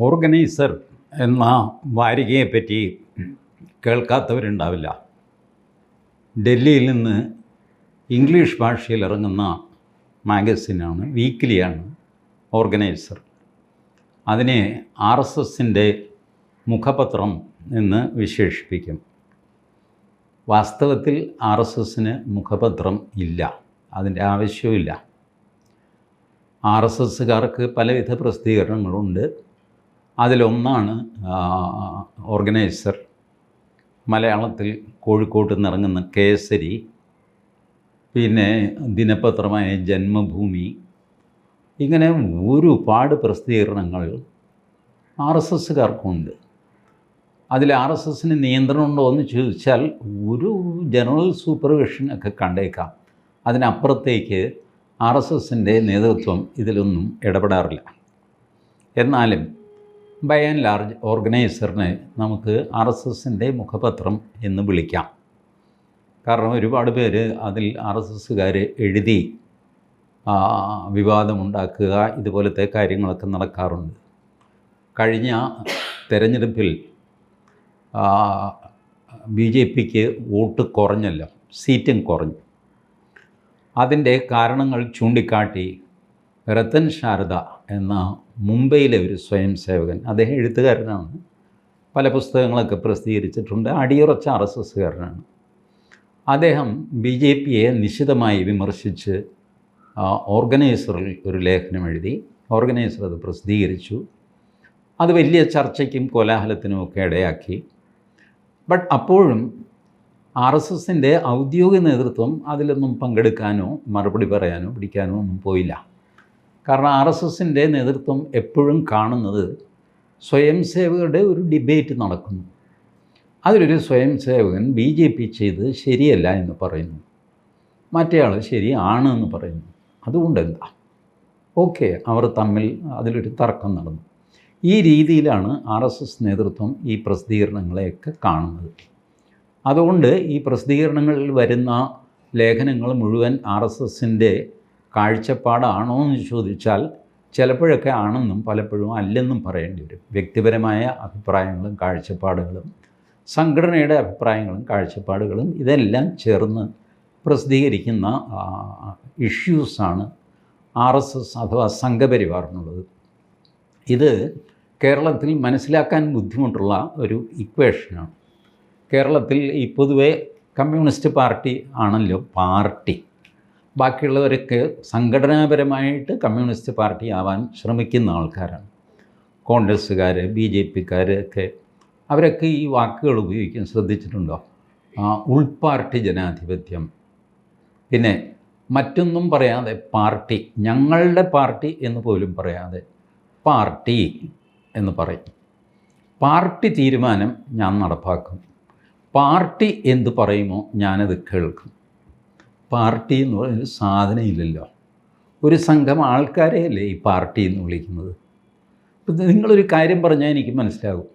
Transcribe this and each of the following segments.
Organiser എന്ന വാരികയെപ്പറ്റി കേൾക്കാത്തവരുണ്ടാവില്ല. ഡൽഹിയിൽ നിന്ന് ഇംഗ്ലീഷ് ഭാഷയിൽ ഇറങ്ങുന്ന മാഗസിനാണ് വീക്കിലിയാണ് ഓർഗനൈസർ. അതിനെ ആർ എസ് എസിന്റെ മുഖപത്രം എന്ന് വിശേഷിപ്പിക്കും. വാസ്തവത്തിൽ ആർ എസ് എസിന് മുഖപത്രം ഇല്ല അതിന്റെ ആവശ്യമില്ല ആർ എസ് എസ്സുകാർക്ക് പലവിധ പ്രസിദ്ധീകരണങ്ങളുണ്ട്. അതിലൊന്നാണ് ഓർഗനൈസർ മലയാളത്തിൽ കോഴിക്കോട്ട് നിറങ്ങുന്ന കേസരി പിന്നെ ദിനപത്രമായ ജന്മഭൂമി ഇങ്ങനെ ഒരുപാട് പ്രസിദ്ധീകരണങ്ങൾ ആർ എസ് എസ്സുകാർക്കുണ്ട്. അതിൽ ആർ എസ് എസിന് നിയന്ത്രണം ഉണ്ടോ എന്ന് ചോദിച്ചാൽ ഒരു ജനറൽ സൂപ്പർവിഷൻ ഒക്കെ കണ്ടേക്കാം. അതിനപ്പുറത്തേക്ക് ആർ എസ് എസിന്റെ നേതൃത്വം ഇതിലൊന്നും ഇടപെടാറില്ല. എന്നാലും ബൈ ആൻഡ് ലാർജ് ഓർഗനൈസറിനെ നമുക്ക് ആർ എസ് എസിന്റെ മുഖപത്രം എന്ന് വിളിക്കാം. കാരണം ഒരുപാട് പേര് അതിൽ ആർ എസ് എസ്സുകാർ എഴുതി വിവാദമുണ്ടാക്കുക ഇതുപോലത്തെ കാര്യങ്ങളൊക്കെ നടക്കാറുണ്ട്. കഴിഞ്ഞ തെരഞ്ഞെടുപ്പിൽ ബി ജെ പിക്ക് വോട്ട് കുറഞ്ഞല്ലോ സീറ്റും കുറഞ്ഞു. അതിന്റെ കാരണങ്ങൾ ചൂണ്ടിക്കാട്ടി രത്തൻ ശാരദ എന്ന മുംബൈയിലെ ഒരു സ്വയം സേവകൻ. അദ്ദേഹം എഴുത്തുകാരനാണ്. പല പുസ്തകങ്ങളൊക്കെ പ്രസിദ്ധീകരിച്ചിട്ടുണ്ട്. അടിയുറച്ച ആർ എസ് എസ്സുകാരനാണ്. അദ്ദേഹം ബി ജെ പിയെ നിശിതമായി വിമർശിച്ച് ഓർഗനൈസറിൽ ഒരു ലേഖനം എഴുതി. ഓർഗനൈസർ അത് പ്രസിദ്ധീകരിച്ചു. അത് വലിയ ചർച്ചയ്ക്കും കോലാഹലത്തിനുമൊക്കെ ഇടയാക്കി. ബട്ട് അപ്പോഴും ആർ എസ് എസിന്റെ ഔദ്യോഗിക നേതൃത്വം അതിലൊന്നും പങ്കെടുക്കാനോ മറുപടി പറയാനോ പിടിക്കാനോ ഒന്നും പോയില്ല. കാരണം ആർ എസ് എസിന്റെ നേതൃത്വം എപ്പോഴും കാണുന്നത് സ്വയം സേവകരുടെ ഒരു ഡിബേറ്റ് നടക്കുന്നു. അതിലൊരു സ്വയം സേവകൻ ബി ജെ പി ചെയ്ത് ശരിയല്ല എന്ന് പറയുന്നു. മറ്റേയാൾ ശരിയാണ് എന്ന് പറയുന്നു. അതുകൊണ്ട് എന്താ ഓക്കെ അവർ തമ്മിൽ അതിലൊരു തർക്കം നടന്നു. ഈ രീതിയിലാണ് ആർ എസ് എസ് നേതൃത്വം ഈ പ്രസിദ്ധീകരണങ്ങളെയൊക്കെ കാണുന്നത്. അതുകൊണ്ട് ഈ പ്രസിദ്ധീകരണങ്ങളിൽ വരുന്ന ലേഖനങ്ങൾ മുഴുവൻ ആർ എസ് എസിന്റെ കാഴ്ചപ്പാടാണോ എന്ന് ചോദിച്ചാൽ ചിലപ്പോഴൊക്കെ ആണെന്നും പലപ്പോഴും അല്ലെന്നും പറയേണ്ടി വരും. വ്യക്തിപരമായ അഭിപ്രായങ്ങളും കാഴ്ചപ്പാടുകളും സംഘടനയുടെ അഭിപ്രായങ്ങളും കാഴ്ചപ്പാടുകളും ഇതെല്ലാം ചേർന്ന് പ്രസിദ്ധീകരിക്കുന്ന ഇഷ്യൂസാണ് ആർ എസ് എസ് അഥവാ സംഘപരിവാറിനുള്ളത്. ഇത് കേരളത്തിൽ മനസ്സിലാക്കാൻ ബുദ്ധിമുട്ടുള്ള ഒരു ഇക്വേഷനാണ്. കേരളത്തിൽ ഈ പൊതുവെ കമ്മ്യൂണിസ്റ്റ് പാർട്ടി ആണല്ലോ പാർട്ടി. ബാക്കിയുള്ളവരൊക്കെ സംഘടനാപരമായിട്ട് കമ്മ്യൂണിസ്റ്റ് പാർട്ടി ആവാൻ ശ്രമിക്കുന്ന ആൾക്കാരാണ്. കോൺഗ്രസ്സുകാർ ബി ജെ പിക്കാർ ഒക്കെ. അവരൊക്കെ ഈ വാക്കുകൾ ഉപയോഗിക്കാൻ ശ്രദ്ധിച്ചിട്ടുണ്ടോ? ഉൾപാർട്ടി ജനാധിപത്യം. പിന്നെ മറ്റൊന്നും പറയാതെ പാർട്ടി ഞങ്ങളുടെ പാർട്ടി എന്ന് പോലും പറയാതെ പാർട്ടി എന്ന് പറയും. പാർട്ടി തീരുമാനം ഞാൻ നടപ്പാക്കും. പാർട്ടി എന്ത് പറയുമോ ഞാനത് കേൾക്കും. പാർട്ടി എന്ന് പറയുന്ന സാധനം ഇല്ലല്ലോ ഒരു സംഘം ആൾക്കാരെയല്ലേ ഈ പാർട്ടി എന്ന് വിളിക്കുന്നത്? ഇപ്പം നിങ്ങളൊരു കാര്യം പറഞ്ഞാൽ എനിക്ക് മനസ്സിലാകും.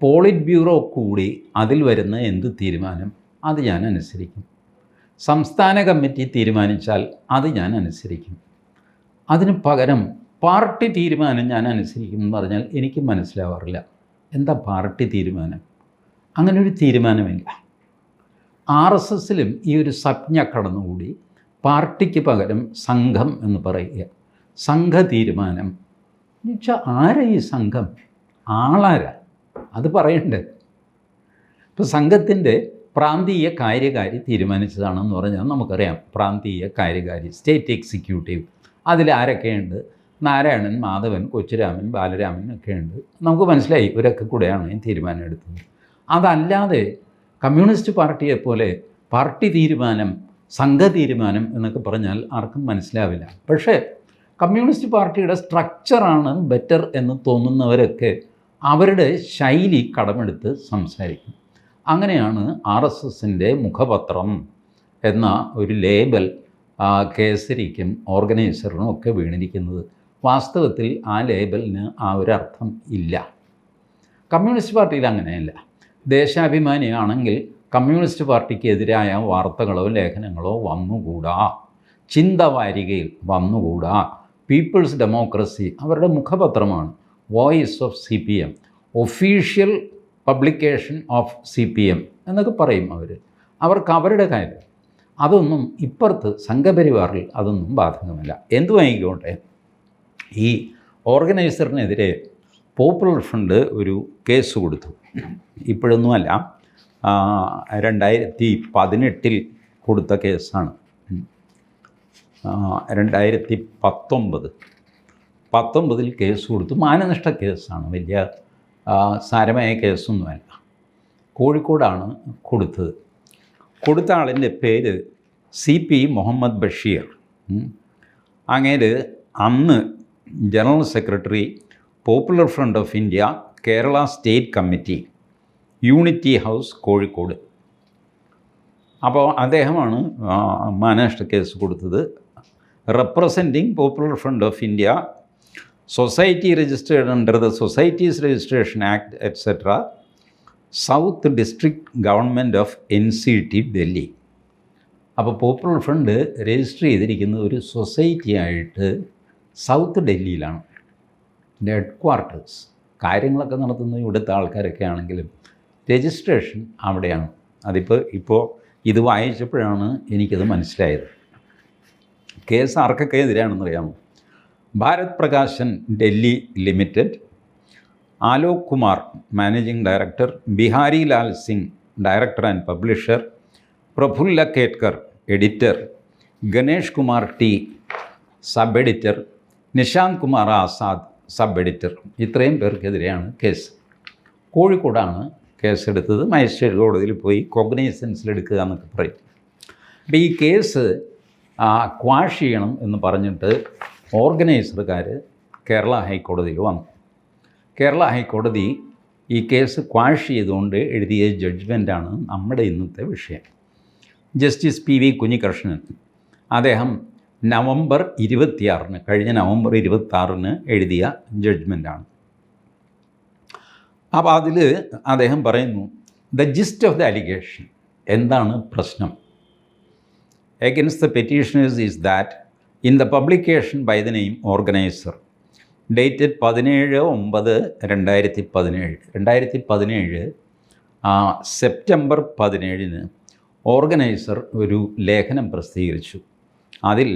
പോളിറ്റ് ബ്യൂറോ കൂടി അതിൽ വരുന്ന എന്ത് തീരുമാനം? അത് ഞാൻ അനുസരിക്കും. സംസ്ഥാന കമ്മിറ്റി തീരുമാനിച്ചാൽ അത് ഞാൻ അനുസരിക്കും. അതിന് പകരം പാർട്ടി തീരുമാനം ഞാൻ അനുസരിക്കും എന്ന് പറഞ്ഞാൽ എനിക്ക് മനസ്സിലാവാറില്ല. എന്താ പാർട്ടി തീരുമാനം? അങ്ങനെ ഒരു തീരുമാനമില്ല. ആർ എസ് എസിലും ഈ ഒരു സംജ്ഞ കടന്നുകൂടി. പാർട്ടിക്ക് പകരം സംഘം എന്ന് പറയുക. സംഘ തീരുമാനം എന്നുവെച്ചാൽ ആരാ ഈ സംഘം? ആളാരാ? അത് പറയണ്ടേ? ഇപ്പോൾ സംഘത്തിന്റെ പ്രാന്തീയ കാര്യകാരി തീരുമാനിച്ചതാണെന്ന് പറഞ്ഞാൽ നമുക്കറിയാം. പ്രാന്തീയ കാര്യകാരി സ്റ്റേറ്റ് എക്സിക്യൂട്ടീവ്. അതിൽ ആരൊക്കെയുണ്ട്? നാരായണൻ മാധവൻ കൊച്ചുരാമൻ ബാലരാമൻ ഒക്കെയുണ്ട്. നമുക്ക് മനസ്സിലായി ഇവരൊക്കെ കൂടെയാണ് തീരുമാനം എടുത്തത്. അതല്ലാതെ കമ്മ്യൂണിസ്റ്റ് പാർട്ടിയെ പോലെ പാർട്ടി തീരുമാനം സംഘ തീരുമാനം എന്നൊക്കെ പറഞ്ഞാൽ ആർക്കും മനസ്സിലാവില്ല. പക്ഷേ കമ്മ്യൂണിസ്റ്റ് പാർട്ടിയുടെ സ്ട്രക്ചറാണ് ബെറ്റർ എന്ന് തോന്നുന്നവരൊക്കെ അവരുടെ ശൈലി കടമെടുത്ത് സംസാരിക്കും. അങ്ങനെയാണ് ആർ എസ് എസിന്റെ മുഖപത്രം എന്ന ഒരു ലേബൽ കേസരിക്കും ഓർഗനൈസറിനും ഒക്കെ വീണിരിക്കുന്നത്. വാസ്തവത്തിൽ ആ ലേബലിന് ആ ഒരു അർത്ഥം ഇല്ല. കമ്മ്യൂണിസ്റ്റ് പാർട്ടിയിൽ അങ്ങനെയല്ല. ദേശാഭിമാനിയാണെങ്കിൽ കമ്മ്യൂണിസ്റ്റ് പാർട്ടിക്ക് എതിരായ വാർത്തകളോ ലേഖനങ്ങളോ വന്നുകൂടാ. ചിന്ത വാരികയിൽ വന്നുകൂടാ. പീപ്പിൾസ് ഡെമോക്രസി അവരുടെ മുഖപത്രമാണ് voice of C P M official publication of C P M എന്നൊക്കെ പറയും അവർ അവർക്ക് അവരുടെ കാര്യം. അതൊന്നും ഇപ്പുറത്ത് സംഘപരിവാറിൽ അതൊന്നും ബാധകമല്ല. എന്തു വാങ്ങിക്കോട്ടെ? ഈ ഓർഗനൈസറിനെതിരെ പോപ്പുലർ ഫ്രണ്ട് ഒരു കേസ് കൊടുത്തു. ഇപ്പോഴൊന്നുമല്ല. രണ്ടായിരത്തി പതിനെട്ടിൽ കൊടുത്ത കേസാണ്. രണ്ടായിരത്തി പത്തൊമ്പത്. പത്തൊമ്പതിൽ കേസ് കൊടുത്തു. മാനനഷ്ട കേസാണ്. വലിയ സാരമായ കേസൊന്നുമല്ല. കോഴിക്കോടാണ് കൊടുത്തത്. കൊടുത്ത ആളിന്റെ പേര് സി പി മുഹമ്മദ് ബഷീർ. അങ്ങേര് അന്ന് general secretary Popular Front of India Kerala state committee unity house Kozhikode അപ്പോൾ അദ്ദേഹമാണ് ആ, മാനനഷ്ട കേസ് കൊടുത്തത്. Representing Popular Front of India society registered under the societies registration act etcetera south district government of N C T Delhi അപ്പോൾ Popular front register ചെയ്തിരിക്കുന്നത് ഒരു society ആയിട്ട് south ഡൽഹിയിലാണ് ഇതിന്റെ ഹെഡ് ക്വാർട്ടേഴ്സ് കാര്യങ്ങളൊക്കെ നടത്തുന്നത് ഇവിടുത്തെ ആൾക്കാരൊക്കെ ആണെങ്കിലും രജിസ്ട്രേഷൻ അവിടെയാണ്. അതിപ്പോൾ ഇപ്പോൾ ഇത് വായിച്ചപ്പോഴാണ് എനിക്കത് മനസ്സിലായത്. കേസ് ആർക്കൊക്കെ എതിരാണെന്ന് അറിയാമോ? Bharat Prakashan Delhi limited Alok Kumar managing director Bihari Lal Singh director and publisher Prafulla Ketkar editor Ganesh Kumar T sub editor Nishant Kumar Azad sub editor ഇത്രയും പേർക്കെതിരെയാണ് കേസ്. കോഴിക്കോടാണ് കേസെടുത്തത്. മജിസ്ട്രേറ്റ് കോടതിയിൽ പോയി കോഗ്നൈസൻസിൽ എടുക്കുക എന്നൊക്കെ പറയും. അപ്പോൾ ഈ കേസ് ക്വാഷ് ചെയ്യണം എന്ന് പറഞ്ഞിട്ട് ഓർഗനൈസർക്കാർ കേരള ഹൈക്കോടതിയിൽ വന്നു. കേരള ഹൈക്കോടതി ഈ കേസ് ക്വാഷ് ചെയ്തുകൊണ്ട് എഴുതിയ ജഡ്ജ്മെന്റാണ് നമ്മുടെ ഇന്നത്തെ വിഷയം. ജസ്റ്റിസ് പി വി കുഞ്ഞികൃഷ്ണൻ അദ്ദേഹം നവംബർ ഇരുപത്തിയാറിന് കഴിഞ്ഞ നവംബർ ഇരുപത്തിയാറിന് എഴുതിയ ജഡ്ജ്മെന്റാണ് അപ്പോൾ അതിൽ അദ്ദേഹം പറയുന്നു the gist of the allegation എന്താണ് പ്രശ്നം? Against the petitioners is that in the publication by the name Organiser dated പതിനേഴ് ഒമ്പത് രണ്ടായിരത്തി പതിനേഴ് രണ്ടായിരത്തി പതിനേഴ് സെപ്റ്റംബർ പതിനേഴിന് ഓർഗനൈസർ ഒരു ലേഖനം പ്രസിദ്ധീകരിച്ചു. അതിൽ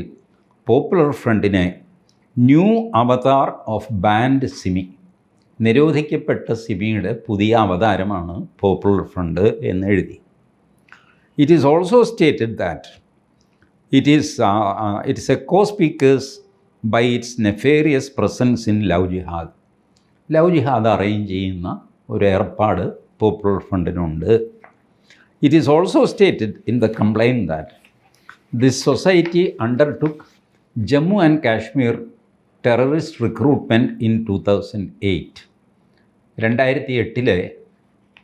പോപ്പുലർ ഫ്രണ്ടിനെ new avatar of banned SIMI നിരോധിക്കപ്പെട്ട സിമിയുടെ പുതിയ അവതാരമാണ് പോപ്പുലർ ഫ്രണ്ട് എന്ന് എഴുതി. It is also stated that it is it is a co speakers by its nefarious presence in love jihad love jihad arrange ചെയ്യുന്ന ഒരു ഏർപ്പാട് Popular ഫ്രണ്ടിനുണ്ട് it is also stated in the complaint that this society undertook Jammu and Kashmir terrorist recruitment in two thousand eight രണ്ടായിരത്തി എട്ടിലെ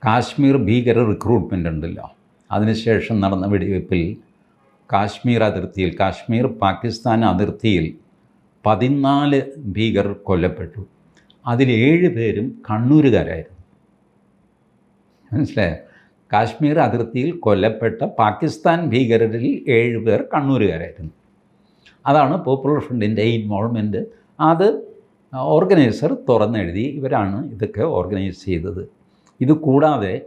കാശ്മീർ ഭീകര recruitment ഉണ്ടല്ലോ. അതിനുശേഷം നടന്ന വെടിവയ്പ്പിൽ കാശ്മീർ അതിർത്തിയിൽ കാശ്മീർ പാകിസ്ഥാൻ അതിർത്തിയിൽ പതിനാല് ഭീകരർ കൊല്ലപ്പെട്ടു. അതിൽ ഏഴ് പേരും കണ്ണൂരുകാരായിരുന്നു. മനസ്സിലായോ? കാശ്മീർ അതിർത്തിയിൽ കൊല്ലപ്പെട്ട പാകിസ്ഥാൻ ഭീകരരിൽ ഏഴുപേർ കണ്ണൂരുകാരായിരുന്നു. അതാണ് പോപ്പുലർ ഫ്രണ്ടിന്റെ ഇൻവോൾവ്മെന്റ് അത് ഓർഗനൈസർ തുറന്നെഴുതി ഇവരാണ് ഇതൊക്കെ ഓർഗനൈസ് ചെയ്തത്. ഇത് കൂടാതെ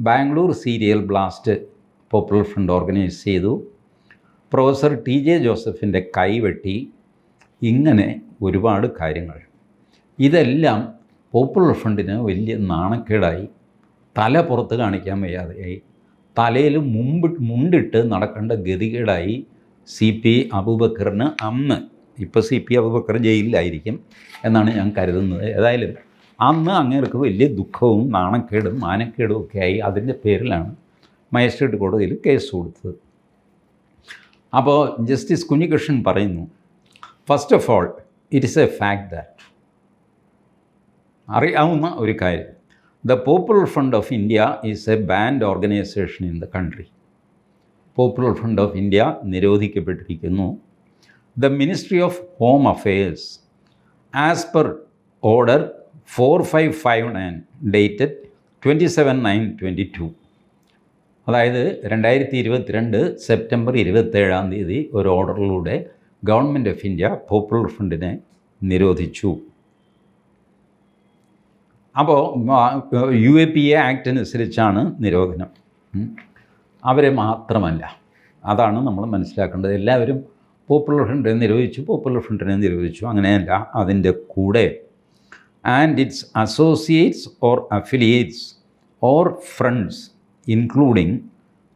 Bangalore serial blast Popular Front organise ചെയ്തു. പ്രൊഫസർ ടി ജെ ജോസഫിന്റെ കൈവെട്ടി. ഇങ്ങനെ ഒരുപാട് കാര്യങ്ങൾ. ഇതെല്ലാം പോപ്പുലർ ഫ്രണ്ടിന് വലിയ നാണക്കേടായി. തല പുറത്ത് കാണിക്കാൻ വയ്യാതെയായി തലയിൽ മുമ്പ് മുണ്ടിട്ട് നടക്കേണ്ട ഗതികേടായി സി പി അബൂബക്കറിന് അന്ന് ഇപ്പോൾ സി പി അബൂബക്കർ ജയിലിലായിരിക്കും എന്നാണ് ഞാൻ കരുതുന്നത്. ഏതായാലും അന്ന് അങ്ങേർക്ക് വലിയ ദുഃഖവും നാണക്കേടും മാനക്കേടും ഒക്കെ ആയി അതിന്റെ പേരിലാണ് മജിസ്ട്രേറ്റ് കോടതിയിൽ കേസ് കൊടുത്തത്. അപ്പോൾ ജസ്റ്റിസ് കുഞ്ഞികൃഷ്ണൻ പറയുന്നു first of all it is a fact that അറിയാവുന്ന ഒരു കാര്യം the Popular Front of India is a banned organisation in the country Popular Front of India നിരോധിക്കപ്പെട്ടിരിക്കുന്നു. The ministry of home affairs as per order four five five nine dated twenty seven nine twenty two അതായത് രണ്ടായിരത്തി ഇരുപത്തിരണ്ട് September ഇരുപത്തേഴാം തീയതി ഒരു ഓർഡറിലൂടെ government of India Popular ഫ്രണ്ടിനെ നിരോധിച്ചു. അപ്പോൾ യു എ പി എ ആക്ടിനനുസരിച്ചാണ് നിരോധനം. അവരെ മാത്രമല്ല. അതാണ് നമ്മൾ മനസ്സിലാക്കേണ്ടത്. എല്ലാവരും പോപ്പുലർ ഫ്രണ്ടിനെ നിരോധിച്ചു പോപ്പുലർ ഫ്രണ്ടിനെ നിരോധിച്ചു. അങ്ങനെയല്ല അതിന്റെ കൂടെ. And its associates or affiliates or fronts including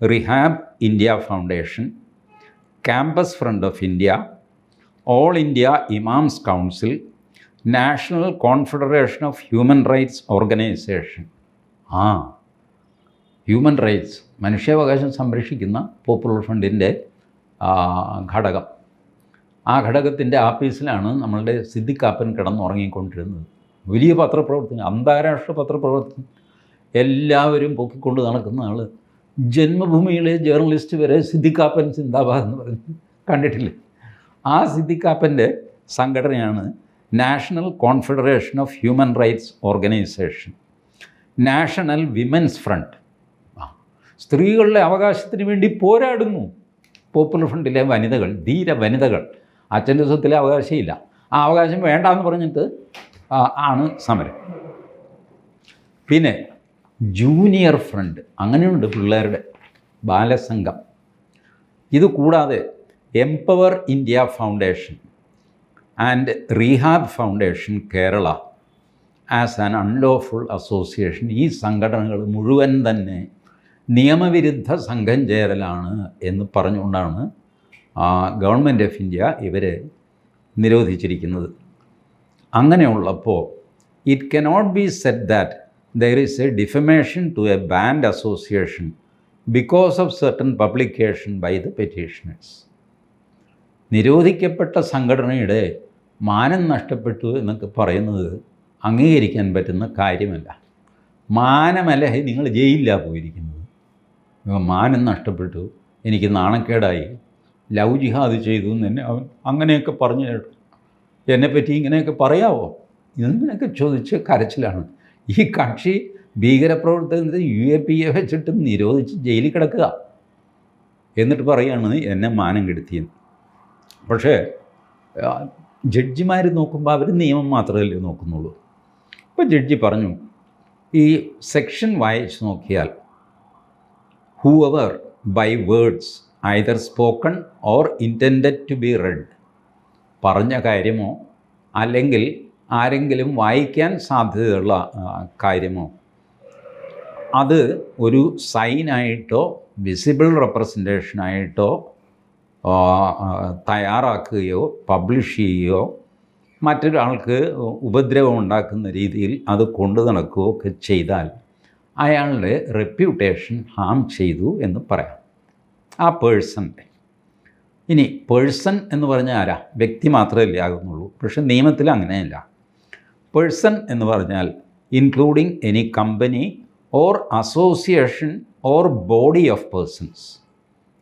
Rehab India Foundation Campus Front of India All India Imams Council National Confederation of Human Rights Organisation. ആ ഹ്യൂമൻ റൈറ്റ്സ് മനുഷ്യാവകാശം സംരക്ഷിക്കുന്ന പോപ്പുലർ ഫ്രണ്ടിന്റെ ഘടകം. ആ ഘടകത്തിന്റെ ആഫീസിലാണ് നമ്മളുടെ സിദ്ദിഖാപ്പൻ കിടന്നുറങ്ങിക്കൊണ്ടിരുന്നത്. വലിയ പത്രപ്രവർത്തനം അന്താരാഷ്ട്ര പത്രപ്രവർത്തനം എല്ലാവരും പൊക്കിക്കൊണ്ട് നടക്കുന്ന ആൾ ജന്മഭൂമിയിലെ ജേർണലിസ്റ്റ് വരെ സിദ്ദിഖാപ്പൻ സിന്ദാബാദ് എന്ന് പറഞ്ഞ് കണ്ടിട്ടില്ല? ആ സിദ്ദിഖാപ്പന്റെ സംഘടനയാണ് National Confederation of Human Rights Organisation National Women's Front. സ്ത്രീകളുടെ അവകാശത്തിന് വേണ്ടി പോരാടുന്നു. പോപ്പുലർ ഫ്രണ്ടിലെ വനിതകൾ ധീര വനിതകൾ. അച്ഛന്റെ സ്വത്തിലെ അവകാശമില്ല. ആ അവകാശം വേണ്ട എന്ന് പറഞ്ഞിട്ട് ആണ് സമരം. പിന്നെ ജൂനിയർ ഫ്രണ്ട്. അങ്ങനെയുണ്ട് പിള്ളേരുടെ ബാലസംഘം. ഇത് കൂടാതെ Empower India Foundation. And Rehab Foundation Kerala as an unlawful association. ഈ സംഘടനകൾ മുഴുവൻ തന്നെ നിയമവിരുദ്ധ സംഘം ചേരലാണ് എന്ന് പറഞ്ഞുകൊണ്ടാണ് ഗവൺമെന്റ് ഓഫ് ഇന്ത്യ ഇവരെ നിരോധിച്ചിരിക്കുന്നത്. അങ്ങനെയുള്ളപ്പോൾ it cannot be said that there is a defamation to a banned association because of certain publication by the petitioners. നിരോധിക്കപ്പെട്ട സംഘടനയുടെ മാനം നഷ്ടപ്പെട്ടു എന്നൊക്കെ പറയുന്നത് അംഗീകരിക്കാൻ പറ്റുന്ന കാര്യമല്ല. മാനമല്ല നിങ്ങൾ ജയിലിലാണ് പോയിരിക്കുന്നത്. മാനം നഷ്ടപ്പെട്ടു എനിക്ക് നാണക്കേടായി ലവ് ജിഹാദ് ചെയ്തു എന്ന് എന്നെ അവൻ അങ്ങനെയൊക്കെ പറഞ്ഞു കേട്ടു. എന്നെപ്പറ്റി ഇങ്ങനെയൊക്കെ പറയാവോ? ഇതിനൊക്കെ ചോദിച്ച് കരച്ചിലാണ്. ഈ കക്ഷി ഭീകരപ്രവർത്തനത്തെ യു എ പി എ വെച്ചിട്ട് നിരോധിച്ച് ജയിലിൽ കിടക്കുക. എന്നിട്ട് പറയാണ് എന്നെ മാനം കെടുത്തിയെന്ന്. പക്ഷേ ജഡ്ജിമാർ നോക്കുമ്പോൾ അവർ നിയമം മാത്രമല്ലേ നോക്കുന്നുള്ളൂ. അപ്പോൾ ജഡ്ജി പറഞ്ഞു ഈ സെക്ഷൻ വായിച്ച് നോക്കിയാൽ whoever by words either spoken or intended to be read പറഞ്ഞ കാര്യമോ അല്ലെങ്കിൽ ആരെങ്കിലും വായിക്കാൻ സാധ്യതയുള്ള കാര്യമോ അത് ഒരു സൈനായിട്ടോ വിസിബിൾ റെപ്രസെന്റേഷനായിട്ടോ തയ്യാറാക്കുകയോ പബ്ലിഷ് ചെയ്യുകയോ മറ്റൊരാൾക്ക് ഉപദ്രവം ഉണ്ടാക്കുന്ന രീതിയിൽ അത് കൊണ്ടു നടക്കുകയോ ഒക്കെ ചെയ്താൽ അയാളുടെ റെപ്യൂട്ടേഷൻ ഹാം ചെയ്തു എന്ന് പറയാം. ആ പേഴ്സന്റെ ഇനി പേഴ്സൺ എന്ന് പറഞ്ഞാൽ ആരാ? വ്യക്തി മാത്രമല്ലേ ആകുന്നുള്ളൂ. പക്ഷെ നിയമത്തിൽ അങ്ങനെയല്ല. പേഴ്സൺ എന്ന് പറഞ്ഞാൽ including any company or association or body of persons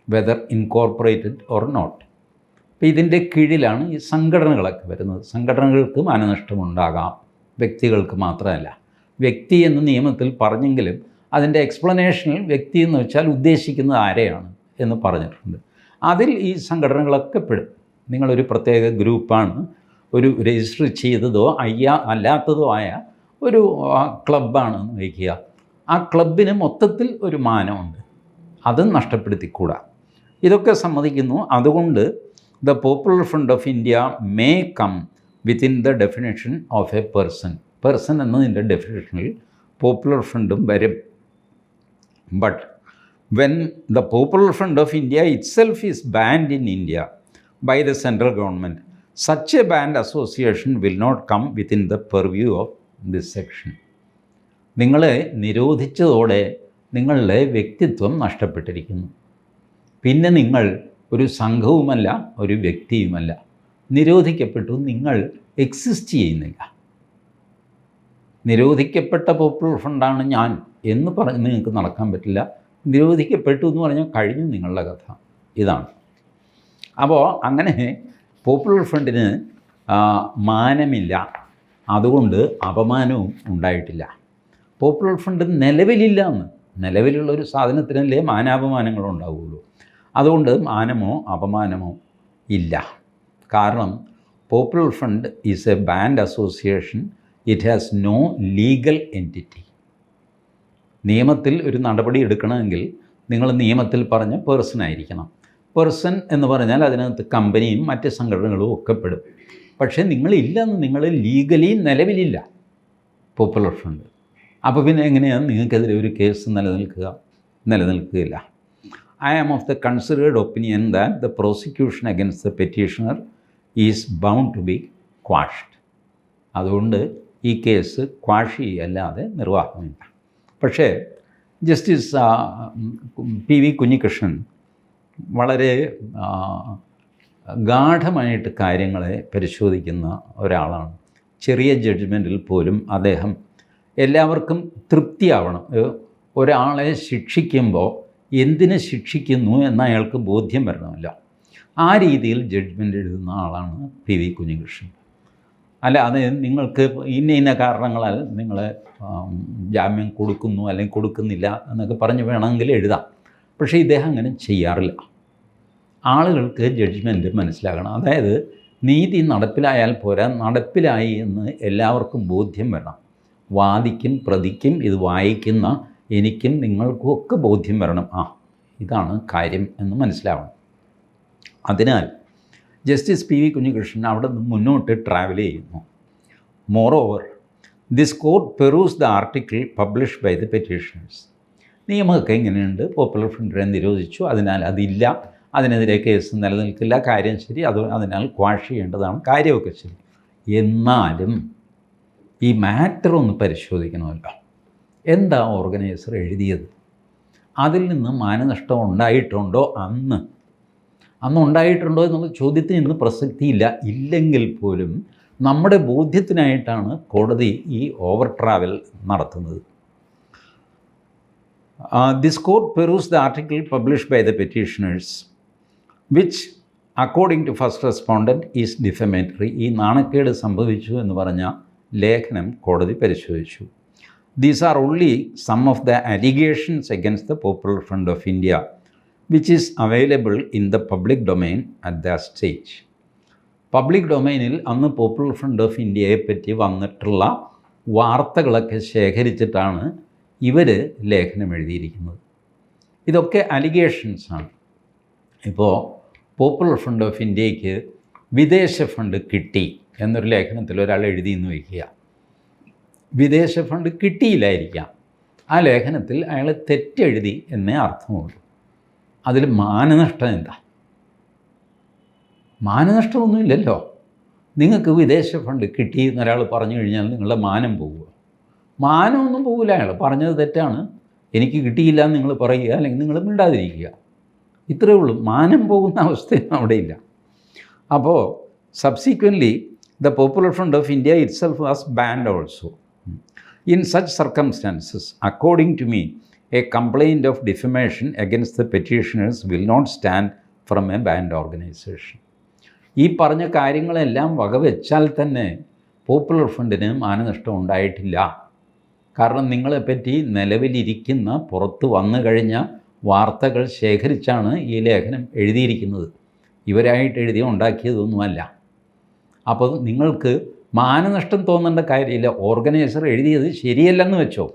whether incorporated or not അപ്പോൾ ഇതിന്റെ കീഴിലാണ് ഈ സംഘടനകളൊക്കെ വരുന്നത്. സംഘടനകൾക്ക് മാനനഷ്ടമുണ്ടാകാം വ്യക്തികൾക്ക് മാത്രമല്ല. വ്യക്തി എന്ന് നിയമത്തിൽ പറഞ്ഞെങ്കിലും അതിന്റെ എക്സ്പ്ലനേഷനിൽ വ്യക്തി എന്ന് വെച്ചാൽ ഉദ്ദേശിക്കുന്നത് ആരെയാണ് എന്ന് പറഞ്ഞിട്ടുണ്ട്. അതിൽ ഈ സംഘടനകളൊക്കെ പെടും. നിങ്ങളൊരു പ്രത്യേക ഗ്രൂപ്പാണ് ഒരു രജിസ്റ്റർ ചെയ്തതോ അയ്യ അല്ലാത്തതോ ആയ ഒരു ക്ലബ്ബാണ് വയ്ക്കുക. ആ ക്ലബിന് മൊത്തത്തിൽ ഒരു മാനമുണ്ട്. അതും നഷ്ടപ്പെടുത്തിക്കൂടാ. ഇതൊക്കെ സമ്മതിക്കുന്നു. അതുകൊണ്ട് the Popular Front of India may come within the definition of a person person എന്നതിന്റെ ഡെഫിനേഷനിൽ പോപ്പുലർ ഫ്രണ്ടും വരും. But when the Popular Front of India itself is banned in India by the central government such a banned association will not come within the purview of this section നിങ്ങളെ നിരോധിച്ചതോടെ നിങ്ങളുടെ വ്യക്തിത്വം നഷ്ടപ്പെട്ടിരിക്കുന്നു. പിന്നെ നിങ്ങൾ ഒരു സംഘവുമല്ല ഒരു വ്യക്തിയുമല്ല. നിരോധിക്കപ്പെട്ടു നിങ്ങൾ എക്സിസ്റ്റ് ചെയ്യുന്നില്ല. നിരോധിക്കപ്പെട്ട പോപ്പുലർ ഫണ്ടാണ് ഞാൻ എന്ന് പറഞ്ഞ് നിങ്ങൾക്ക് നടക്കാൻ പറ്റില്ല. നിരോധിക്കപ്പെട്ടു എന്ന് പറഞ്ഞാൽ കഴിഞ്ഞു നിങ്ങളുടെ കഥ. ഇതാണ്. അപ്പോൾ അങ്ങനെ പോപ്പുലർ ഫ്രണ്ടിന് മാനമില്ല. അതുകൊണ്ട് അപമാനവും ഉണ്ടായിട്ടില്ല. പോപ്പുലർ ഫ്രണ്ട് നിലവിലില്ല എന്ന്. നിലവിലുള്ള ഒരു സാധനത്തിനല്ലേ മാനാപമാനങ്ങൾ ഉണ്ടാവുകയുള്ളൂ. അതുകൊണ്ട് മാനമോ അപമാനമോ ഇല്ല. കാരണം Popular Front is a banned association it has no legal entity നിയമത്തിൽ ഒരു നടപടി എടുക്കണമെങ്കിൽ നിങ്ങൾ നിയമത്തിൽ പറഞ്ഞ പേഴ്സൺ ആയിരിക്കണം. പേഴ്സൺ എന്ന് പറഞ്ഞാൽ അതിനകത്ത് കമ്പനിയും മറ്റ് സംഘടനകളും ഒക്കെ പെടും. പക്ഷേ നിങ്ങളില്ലെന്ന് നിങ്ങൾ ലീഗലി നിലവിലില്ല. പോപ്പുലർ ഫ്രണ്ട് അപ്പോൾ പിന്നെ എങ്ങനെയാണ് നിങ്ങൾക്കെതിരെ ഒരു കേസ് നിലനിൽക്കുക നിലനിൽക്കുകയില്ല. I am of the considered opinion that the prosecution against the petitioner is bound to be quashed അതുകൊണ്ട് ഈ കേസ് ക്വാഷ് ചെയ്യല്ലാതെ നിർവാഹമില്ല. പക്ഷേ ജസ്റ്റിസ് പി വി കുഞ്ഞികൃഷ്ണൻ വളരെ ഗാഠമായിട്ട് കാര്യങ്ങളെ പരിശോധിക്കുന്ന ഒരാളാണ്. ചെറിയ ജഡ്ജ്മെന്റിൽ പോലും അദ്ദേഹം എല്ലാവർക്കും തൃപ്തിയാവണം. ഒരാളെ ശിക്ഷിക്കുമ്പോൾ എന്തിനെ ശിക്ഷിക്കുന്നു എന്ന അയാൾക്ക് ബോധ്യം വരണമല്ല ആ രീതിയിൽ ജഡ്ജ്മെന്റ് എഴുതുന്ന ആളാണ് പി വി കുഞ്ഞികൃഷ്ണൻ. അല്ല അത് നിങ്ങൾക്ക് ഇന്ന ഇന്ന കാരണങ്ങളാൽ നിങ്ങൾ ജാമ്യം കൊടുക്കുന്നു അല്ലെങ്കിൽ കൊടുക്കുന്നില്ല എന്നൊക്കെ പറഞ്ഞ് വേണമെങ്കിൽ എഴുതാം. പക്ഷേ ഇദ്ദേഹം അങ്ങനെ ചെയ്യാറില്ല. ആളുകൾക്ക് ജഡ്ജ്മെന്റ് മനസ്സിലാകണം. അതായത് നീതി നടപ്പിലായാൽ പോരാ നടപ്പിലായി എന്ന് എല്ലാവർക്കും ബോധ്യം വരണം. വാദിക്കും പ്രതിക്കും ഇത് വായിക്കുന്ന എനിക്കും നിങ്ങൾക്കും ഒക്കെ ബോധ്യം വരണം. ആ ഇതാണ് കാര്യം എന്ന് മനസ്സിലാവണം. അതിനാൽ ജസ്റ്റിസ് പി വി കുഞ്ഞികൃഷ്ണൻ അവിടെ നിന്ന് മുന്നോട്ട് ട്രാവൽ ചെയ്യുന്നു. Moreover this court peruse the article publish by the petitioners നിയമമൊക്കെ ഇങ്ങനെയുണ്ട്. പോപ്പുലർ ഫ്രണ്ടിനെ നിരോധിച്ചു. അതിനാൽ അതില്ല. അതിനെതിരെ കേസ് നിലനിൽക്കില്ല. കാര്യം ശരി. അത് അതിനാൽ ക്വാഷ് ചെയ്യേണ്ടതാണ്. കാര്യമൊക്കെ ശരി. എന്നാലും ഈ മാറ്റർ ഒന്ന് പരിശോധിക്കണമല്ലോ. എന്താ ഓർഗനൈസർ എഴുതിയത്? അതിൽ നിന്ന് മാനനഷ്ടം ഉണ്ടായിട്ടുണ്ടോ അന്ന്? അന്ന് ഉണ്ടായിട്ടുണ്ടോ എന്നുള്ള ചോദ്യത്തിന് ഇന്ന് പ്രസക്തിയില്ല ഇല്ലെങ്കിൽ പോലും നമ്മുടെ ബോധ്യത്തിനായിട്ടാണ് കോടതി ഈ ഓവർ ട്രാവൽ നടത്തുന്നത്. This court peruse the article publish by the petitioners which according to first respondent is defamatory ഈ നാണക്കേട് സംഭവിച്ചു എന്ന് പറഞ്ഞ ലേഖനം കോടതി പരിശോധിച്ചു. These are only some of the allegations against the Popular Front of India which is available in the public domain at the stage public ഡൊമൈനിൽ അന്ന് പോപ്പുലർ ഫ്രണ്ട് ഓഫ് ഇന്ത്യയെ പറ്റി വന്നിട്ടുള്ള വാർത്തകളൊക്കെ ശേഖരിച്ചിട്ടാണ് ഇവർ ലേഖനം എഴുതിയിരിക്കുന്നത്. ഇതൊക്കെ അലിഗേഷൻസാണ് ഇപ്പോൾ പോപ്പുലർ ഫ്രണ്ട് ഓഫ് ഇന്ത്യയ്ക്ക് വിദേശ ഫണ്ട് കിട്ടി എന്നൊരു ലേഖനത്തിൽ ഒരാൾ എഴുതിയെന്ന് വയ്ക്കുക. വിദേശ ഫണ്ട് കിട്ടിയില്ലായിരിക്കാം. ആ ലേഖനത്തിൽ അയാൾ തെറ്റെഴുതി എന്നേ അർത്ഥമുള്ളൂ. അതിൽ മാനനഷ്ടം എന്താ? മാനനഷ്ടമൊന്നുമില്ലല്ലോ. നിങ്ങൾക്ക് വിദേശ ഫണ്ട് കിട്ടി എന്നൊരാൾ പറഞ്ഞു കഴിഞ്ഞാൽ നിങ്ങളുടെ മാനം പോവുക. മാനമൊന്നും പോകില്ല അയാൾ പറഞ്ഞത് തെറ്റാണ്. എനിക്ക് കിട്ടിയില്ല എന്ന് നിങ്ങൾ പറയുക അല്ലെങ്കിൽ നിങ്ങൾ മിണ്ടാതിരിക്കുക. ഇത്രയേ ഉള്ളൂ. മാനം പോകുന്ന അവസ്ഥയൊന്നും അവിടെ ഇല്ല അപ്പോൾ subsequently the Popular Front of India itself was banned also in such circumstances according to me a complaint of defamation against the petitioners will not stand from a banned organisation ഈ പറഞ്ഞ കാര്യങ്ങളെല്ലാം വകവെച്ചാൽ തന്നെ പോപ്പുലർ ഫണ്ടിന് മാനനഷ്ടം ഉണ്ടായിട്ടില്ല. കാരണം നിങ്ങളെപ്പറ്റി നിലവിലിരിക്കുന്ന പുറത്ത് വന്നു കഴിഞ്ഞ വാർത്തകൾ ശേഖരിച്ചാണ് ഈ ലേഖനം എഴുതിയിരിക്കുന്നത്. ഇവരായിട്ട് എഴുതി ഉണ്ടാക്കിയതൊന്നുമല്ല. അപ്പോൾ നിങ്ങൾക്ക് മാനനഷ്ടം തോന്നേണ്ട കാര്യമില്ല. ഓർഗനൈസർ എഴുതിയത് ശരിയല്ലെന്ന് വെച്ചോ.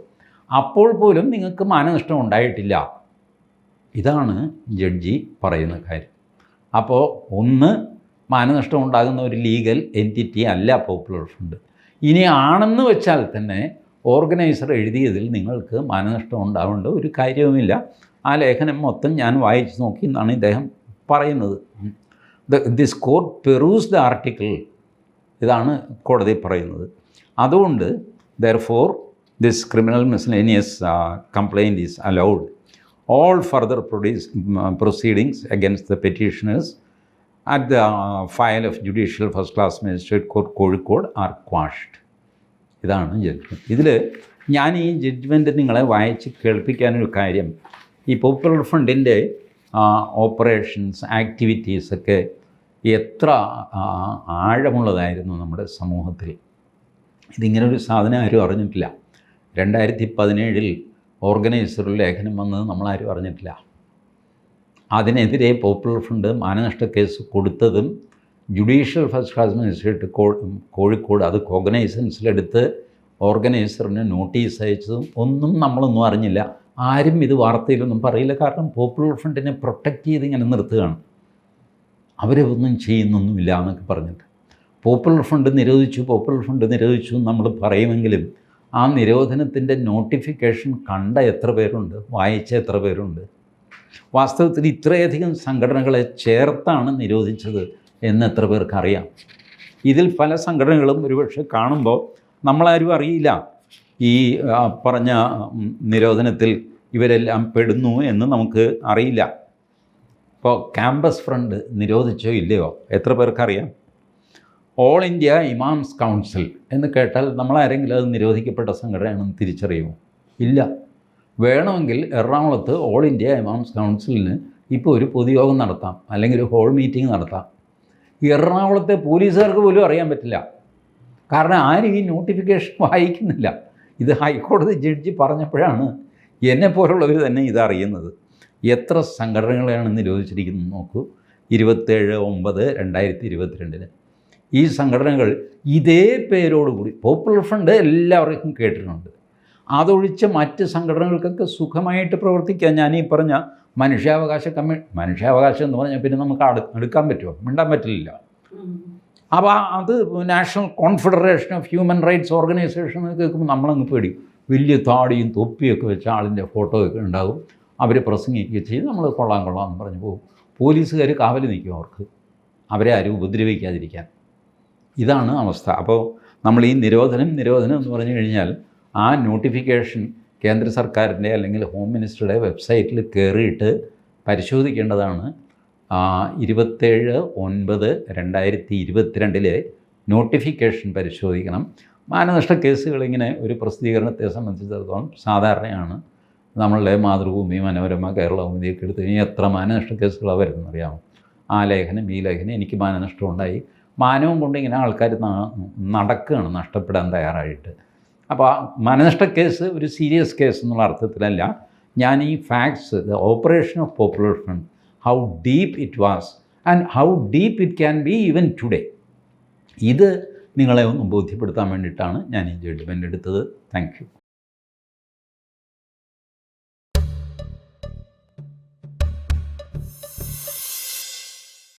അപ്പോൾ പോലും നിങ്ങൾക്ക് മാനനഷ്ടം ഉണ്ടായിട്ടില്ല. ഇതാണ് ജഡ്ജി പറയുന്ന കാര്യം. അപ്പോൾ ഒന്ന് മാനനഷ്ടം ഉണ്ടാകുന്ന ഒരു ലീഗൽ എന്റിറ്റി അല്ല പോപ്പുലർ ഫണ്ട് ഇനി ആണെന്ന് വെച്ചാൽ തന്നെ ഓർഗനൈസർ എഴുതിയതിൽ നിങ്ങൾക്ക് മാനനഷ്ടം ഉണ്ടാവേണ്ട ഒരു കാര്യവുമില്ല. ആ ലേഖനം മൊത്തം ഞാൻ വായിച്ചു നോക്കി എന്നാണ് ഇദ്ദേഹം പറയുന്നത്. This court peruse the article ഇതാണ് കോടതി പറയുന്നത്. അതുകൊണ്ട് therefore this criminal miscellaneous complaint is allowed all further produce proceedings against the petitioners at the file of judicial first class magistrate court Kozhikode are quashed ഇതാണ് judgement ഇതിൽ ഞാൻ ഈ judgement നിങ്ങളെ വായിച്ച് കേൾപ്പിക്കാനൊരു കാര്യം. ഈ പോപ്പുലർ ഫണ്ടിന്റെ ഓപ്പറേഷൻസ് ആക്ടിവിറ്റീസൊക്കെ എത്ര ആഴമുള്ളതായിരുന്നു നമ്മുടെ സമൂഹത്തിൽ. ഇതിങ്ങനെ ഒരു സാധനം ആരും അറിഞ്ഞിട്ടില്ല. രണ്ടായിരത്തി പതിനേഴിൽ ഓർഗനൈസറിൽ ലേഖനം വന്നത് നമ്മളാരും അറിഞ്ഞിട്ടില്ല. അതിനെതിരെ പോപ്പുലർ ഫ്രണ്ട് മാനനഷ്ട കേസ് കൊടുത്തതും judicial first class magistrate Kozhikode അത് കോഗ്നൈസൻസിലെടുത്ത് ഓർഗനൈസറിന് നോട്ടീസ് അയച്ചതും ഒന്നും നമ്മളൊന്നും അറിഞ്ഞില്ല. ആരും ഇത് വാർത്തയിലൊന്നും പറയില്ല. കാരണം പോപ്പുലർ ഫ്രണ്ടിനെ പ്രൊട്ടക്റ്റ് ചെയ്ത് ഇങ്ങനെ നിർത്തുകയാണ്. അവരൊന്നും ചെയ്യുന്നൊന്നുമില്ല എന്നൊക്കെ പറഞ്ഞിട്ട്. പോപ്പുലർ ഫണ്ട് നിരോധിച്ചു പോപ്പുലർ ഫണ്ട് നിരോധിച്ചു നമ്മൾ പറയുമെങ്കിലും ആ നിരോധനത്തിന്റെ നോട്ടിഫിക്കേഷൻ കണ്ട എത്ര പേരുണ്ട്? വായിച്ച എത്ര പേരുണ്ട്? വാസ്തവത്തിൽ ഇത്രയധികം സംഘടനകളെ ചേർത്താണ് നിരോധിച്ചത് എന്ന് എത്ര പേർക്കറിയാം ഇതിൽ പല സംഘടനകളും ഒരുപക്ഷെ കാണുമ്പോൾ നമ്മളാരും അറിയില്ല. ഈ പറഞ്ഞ നിരോധനത്തിൽ ഇവരെല്ലാം പെടുന്നു എന്ന് നമുക്ക് അറിയില്ല. ഇപ്പോൾ ക്യാമ്പസ് ഫ്രണ്ട് നിരോധിച്ചോ ഇല്ലയോ? എത്ര പേർക്കറിയാം? ഓൾ ഇന്ത്യ ഇമാംസ് കൗൺസിൽ എന്ന് കേട്ടാൽ നമ്മളാരെങ്കിലും അത് നിരോധിക്കപ്പെട്ട സംഘടനയാണെന്ന് തിരിച്ചറിയുമോ? ഇല്ല. വേണമെങ്കിൽ എറണാകുളത്ത് ഓൾ ഇന്ത്യ ഇമാംസ് കൗൺസിലിന് ഇപ്പോൾ ഒരു പൊതുയോഗം നടത്താം. അല്ലെങ്കിൽ ഒരു ഹോൾ മീറ്റിംഗ് നടത്താം. എറണാകുളത്തെ പോലീസുകാർക്ക് പോലും അറിയാൻ പറ്റില്ല. കാരണം ആരും ഈ നോട്ടിഫിക്കേഷൻ വായിക്കുന്നില്ല. ഇത് ഹൈക്കോടതി ജഡ്ജി പറഞ്ഞപ്പോഴാണ് എന്നെപ്പോലുള്ളവർ തന്നെ ഇതറിയുന്നത് എത്ര സംഘടനകളെയാണ് നിരോധിച്ചിരിക്കുന്നത് നോക്കൂ. ഇരുപത്തേഴ് ഒമ്പത് രണ്ടായിരത്തി ഇരുപത്തിരണ്ടിന് ഈ സംഘടനകൾ ഇതേ പേരോടുകൂടി പോപ്പുലർ ഫ്രണ്ട് എല്ലാവർക്കും കേട്ടിട്ടുണ്ട്. അതൊഴിച്ച് മറ്റ് സംഘടനകൾക്കൊക്കെ സുഖമായിട്ട് പ്രവർത്തിക്കാൻ ഞാൻ പറഞ്ഞ മനുഷ്യാവകാശ കമ്മി മനുഷ്യാവകാശം എന്ന് പറഞ്ഞാൽ പിന്നെ നമുക്ക് അടു എടുക്കാൻ പറ്റുമോ? മിണ്ടാൻ പറ്റില്ല അപ്പോൾ അത് National Confederation of Human Rights Organisation കേൾക്കുമ്പോൾ നമ്മളങ്ങ് പേടി വലിയ താടിയും തൊപ്പിയൊക്കെ വെച്ച ആളിന്റെ ഫോട്ടോ ഒക്കെ ഉണ്ടാകും. അവർ പ്രസംഗിക്കുകയും ചെയ്ത് നമ്മൾ കൊള്ളാം കൊള്ളാം എന്ന് പറഞ്ഞു പോകും. പോലീസുകാർ കാവൽ നിൽക്കും അവർക്ക്. അവരെ ആരും ഉപദ്രവിക്കാതിരിക്കാൻ. ഇതാണ് അവസ്ഥ. അപ്പോൾ നമ്മൾ ഈ നിരോധനം നിരോധനം എന്ന് പറഞ്ഞു കഴിഞ്ഞാൽ ആ നോട്ടിഫിക്കേഷൻ കേന്ദ്ര സർക്കാരിന്റെ അല്ലെങ്കിൽ ഹോം മിനിസ്റ്ററുടെ വെബ്സൈറ്റിൽ കയറിയിട്ട് പരിശോധിക്കേണ്ടതാണ്. ഇരുപത്തേഴ് ഒൻപത് രണ്ടായിരത്തി ഇരുപത്തിരണ്ടിലെ നോട്ടിഫിക്കേഷൻ പരിശോധിക്കണം. മാനനഷ്ട കേസുകൾ ഇങ്ങനെ ഒരു പ്രസിദ്ധീകരണത്തെ സംബന്ധിച്ചിടത്തോളം സാധാരണയാണ്. നമ്മളുടെ മാതൃഭൂമി മനോരമ കേരളഭൂമിയൊക്കെ എടുത്ത് കഴിഞ്ഞാൽ എത്ര മാനനഷ്ട കേസുകളാണ് വരുന്നത് അറിയാമോ ആ ലേഖനം ഈ ലേഖനം എനിക്ക് മാനനഷ്ടം ഉണ്ടായി മാനവും കൊണ്ട് ഇങ്ങനെ ആൾക്കാർ നടക്കുകയാണ് നഷ്ടപ്പെടാൻ തയ്യാറായിട്ട്. അപ്പോൾ മാനനഷ്ട കേസ് ഒരു സീരിയസ് കേസ് എന്നുള്ള അർത്ഥത്തിലല്ല. ഞാൻ ഈ facts the operation of Popular Front how deep it was and how deep it can be even today ഇത് നിങ്ങളെ ഒന്ന് ബോധ്യപ്പെടുത്താൻ വേണ്ടിയിട്ടാണ് ഞാൻ ഈ ജഡ്ജ്മെന്റ് എടുത്തത്. Thank you